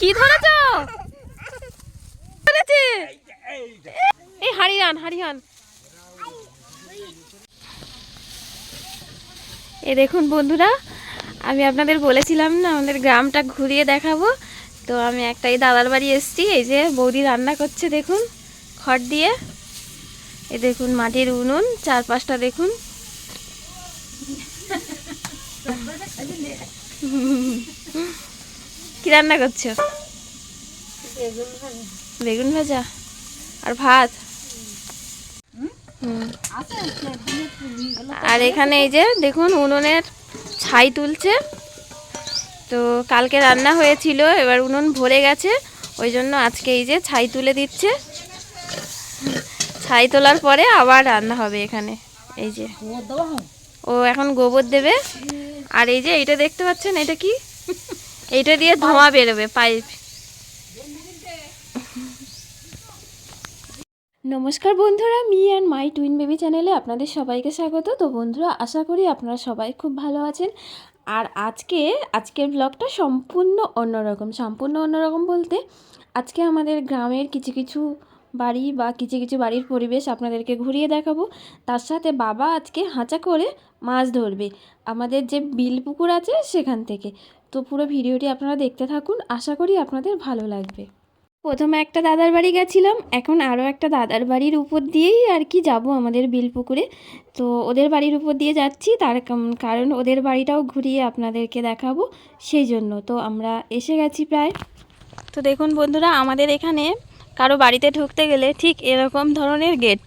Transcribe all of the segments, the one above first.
কি ধরেছ? ধরেছে? এই হারিয়ান হারিয়ান। এ দেখুন বন্ধুরা, আমি আপনাদের বলেছিলাম না, আমাদের গ্রামটা ঘুরিয়ে দেখাবো। তো আমি একটা এই দাদার বাড়ি এসেছি, এই যে বৌদি রান্না করছে, দেখুন, খড় দিয়ে। এ দেখুন মাটির উনুন, চারপাশটা দেখুন। কি রান্না করছ? বেগুন ভাজা। আর ভাত? আর এখানে এই যে দেখুন উনুনের ছাই তুলছে। তো কালকে রান্না হয়েছিল, এবার উনুন ভরে গেছে। ওই জন্য আজকে এই যে ছাই তুলে দিচ্ছে। ছাই তোলার পরে আবার রান্না হবে এখানে। এই যে। ও এখন গোবর দেবে। আর এই যে এইটা দেখতে পাচ্ছেন, এটা কি? এইটা দিয়ে ধোঁয়া বেরোবে, পাইপ। নমস্কার বন্ধুরা, me and my twin baby চ্যানেলে আপনাদের সবাইকে স্বাগত। তো বন্ধুরা, আশা করি আপনারা সবাই খুব ভালো আছেন। আর আজকে, আজকের ব্লগটা সম্পূর্ণ অন্যরকম সম্পূর্ণ অন্যরকম বলতে আজকে আমাদের গ্রামের কিছু কিছু বাড়ি বা কিছু কিছু বাড়ির পরিবেশ আপনাদেরকে ঘুরিয়ে দেখাবো। তার সাথে বাবা আজকে হাঁচা করে মাছ ধরবে। আমাদের যে বিল পুকুর আছে সেখান থেকে। তো পুরো ভিডিওটি আপনারা দেখতে থাকুন। আশা করি আপনাদের ভালো লাগবে। প্রথমে একটা দাদার বাড়ি গেছিলাম, এখন আরও একটা দাদার বাড়ির উপর দিয়েই আর কি যাব আমাদের বিলপুকুরে। তো ওদের বাড়ির উপর দিয়ে যাচ্ছি, তার কারণ ওদের বাড়িটাও ঘুরিয়ে আপনাদেরকে দেখাবো সেই জন্য। তো আমরা এসে গেছি প্রায়। তো দেখুন বন্ধুরা, আমাদের এখানে কারও বাড়িতে ঢুকতে গেলে ঠিক এরকম ধরনের গেট।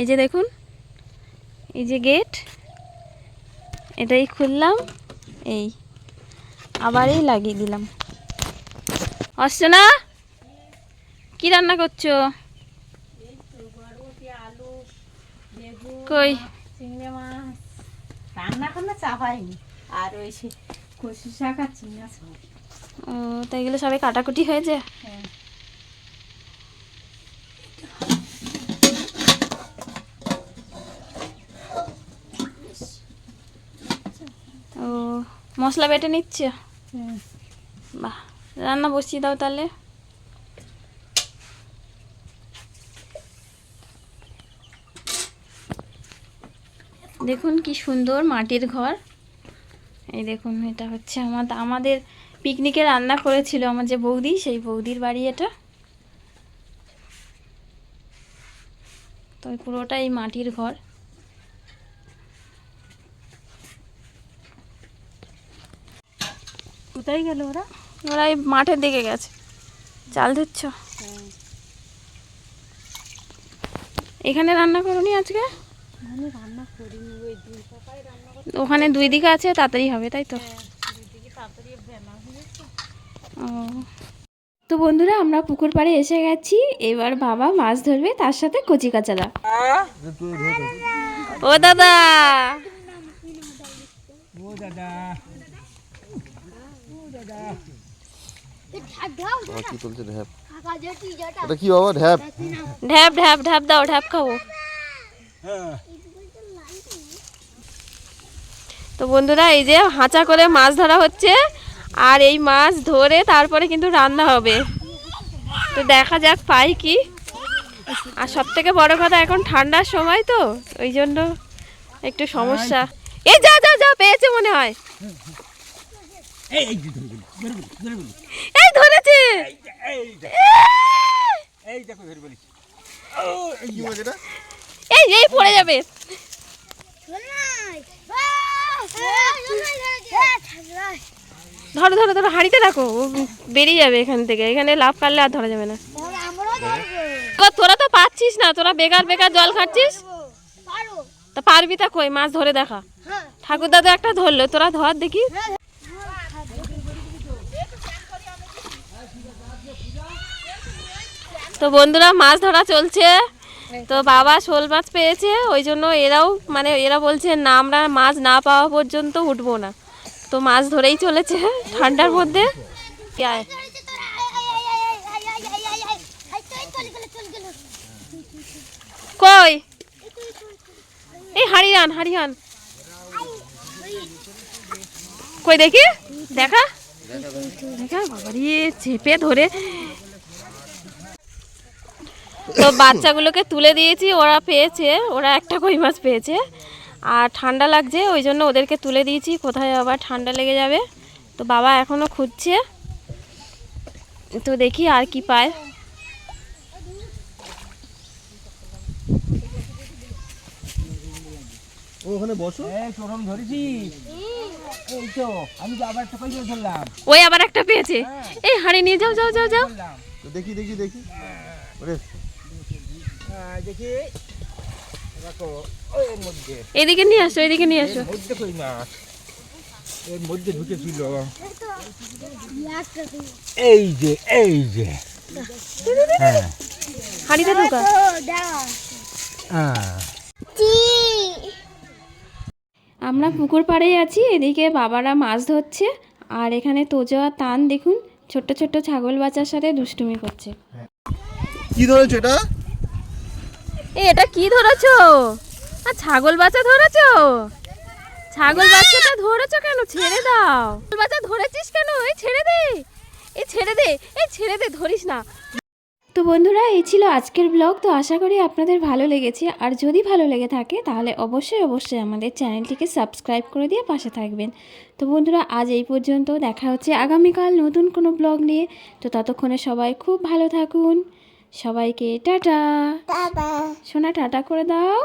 এই যে দেখুন, এই যে গেট, এটাই খুললাম, এই। আবার এই লাগিয়ে দিলাম। আসছো না? কি রান্না করছ? কই? চিংড়ি মাছ রান্না করলে চাপাইনি আর ওই সে কচু শাক আর চিংড়ি মাছ ও তাই এগুলো সবাই কাটাকুটি হয়েছে হ্যাঁ। ও মশলা বেটে নিচ্ছে। বাহ, রান্না বসিয়ে দাও তাহলে। দেখুন কি সুন্দর মাটির ঘর। এই দেখুন, এটা হচ্ছে আমার, আমাদের পিকনিকে রান্না করেছিল আমার যে বৌদি, সেই বৌদির বাড়ি এটা। তো এই পুরোটাই মাটির ঘর। কোথায় গেল ওরা? ওরা এই মাঠের দিকে গেছে। চাল ধুচ্ছ এখানে রান্না করনি আজকে? রান্না করিনি ওই দুই রান্না ওখানে দুই দিকে আছে তাড়াতাড়ি হবে তাই তো? তাড়াতাড়ি ও। তো বন্ধুরা আমরা পুকুর পাড়ে এসে গেছি এবার বাবা মাছ ধরবে তার সাথে কচি কাচারা ও দাদা। ঢ্যাপ। ঢ্যাপ। ঢ্যাপ ঢ্যাপ তো বন্ধুরা, এই যে হাঁচা করে মাছ ধরা হচ্ছে, আর এই মাছ ধরে তারপরে কিন্তু রান্না হবে। তো দেখা যাক পাই কি। আর সব থেকে বড় কথা, এখন ঠান্ডার সময় তো, ওই জন্য একটু সমস্যা। এই যা যা যা, পেয়েছে মনে হয়। এই ধরেছে। এই এই পড়ে যাবে। ধরো ধরো ধরো হাঁড়িতে রাখো। ও বেরিয়ে যাবে এখান থেকে। এখানে লাভ কাটলে আর ধরা যাবে না। ও, তোরা তো পাচ্ছিস না। তোরা বেকার বেকার জল খাচ্ছিস? তা পারবি তা কই? মাছ ধরে দেখা। ঠাকুর দাদু একটা ধরলো। তোরা ধর দেখি। তো বন্ধুরা মাছ ধরা চলছে। তো বাবা শোল মাছ পেয়েছে ওই জন্য এরাও মানে এরা বলছে না আমরা মাছ না পাওয়া পর্যন্ত উঠবো না। তো মাছ ধরেই চলেছে ঠান্ডার মধ্যে। কই? এই হারিয়ান হারিয়ান। কই দেখি? দেখা? দেখা বাবারি চেপে ধরে তো বাচ্চাগুলোকে তুলে দিয়েছি ওরা পেয়েছে ওরা একটা কই মাছ পেয়েছে। আর ঠান্ডা লাগছে ওই জন্য ওদেরকে তুলে দিয়েছি কোথায় আবার ঠান্ডা লেগে যাবে। তো বাবা এখনও খুঁজছে। তো দেখি আর কি পায়। ওখানে বসো। এই চরম ধরেছি। এই তো আমি তো আবার একটা ধরলাম। ওই আবার একটা পেয়েছে। এই হাড়ি নিয়ে যাও যাও যাও যাও। দেখি দেখি দেখি। ওরে আহ, দেখি। দেখো ওই এর মধ্যে। এদিকে নিয়ে আসো এদিকে নিয়ে আসো। মধ্যে কই মাছ এর মধ্যে ঢুকেছিল। এই যে এই যে। হ্যাঁ। হাড়িতে ঢোকা। হ্যাঁ। আমরা পুকুর পাড়েই আছি এদিকে বাবারা মাছ ধরছে আর এখানে তোজো আর তান দেখুন ছোট্ট ছোট্ট ছাগল বাচ্চার সাথে দুষ্টুমি করছে। কি ধরেছো এটা? এ এটা কি ধরেছো? আর ছাগল বাচ্চা ধরেছো? ছাগল বাচ্চাটা ধরেছো কেন? ছেড়ে দাও। ছাগল বাচ্চা ধরেছিস কেন? এই, ছেড়ে দে। এই, ছেড়ে দে। এই, ছেড়ে দে, ধরিস না। তো বন্ধুরা, এই ছিল আজকের ব্লগ। তো আশা করি আপনাদের ভালো লেগেছে। আর যদি ভালো লেগে থাকে, তাহলে অবশ্যই অবশ্যই আমাদের চ্যানেলটিকে সাবস্ক্রাইব করে দিয়ে পাশে থাকবেন। তো বন্ধুরা, আজ এই পর্যন্ত। দেখা হচ্ছে আগামীকাল নতুন কোনো ব্লগ নিয়ে। তো ততক্ষণে সবাই খুব ভালো থাকুন। সবাইকে টাটা। সোনা টাটা করে দাও।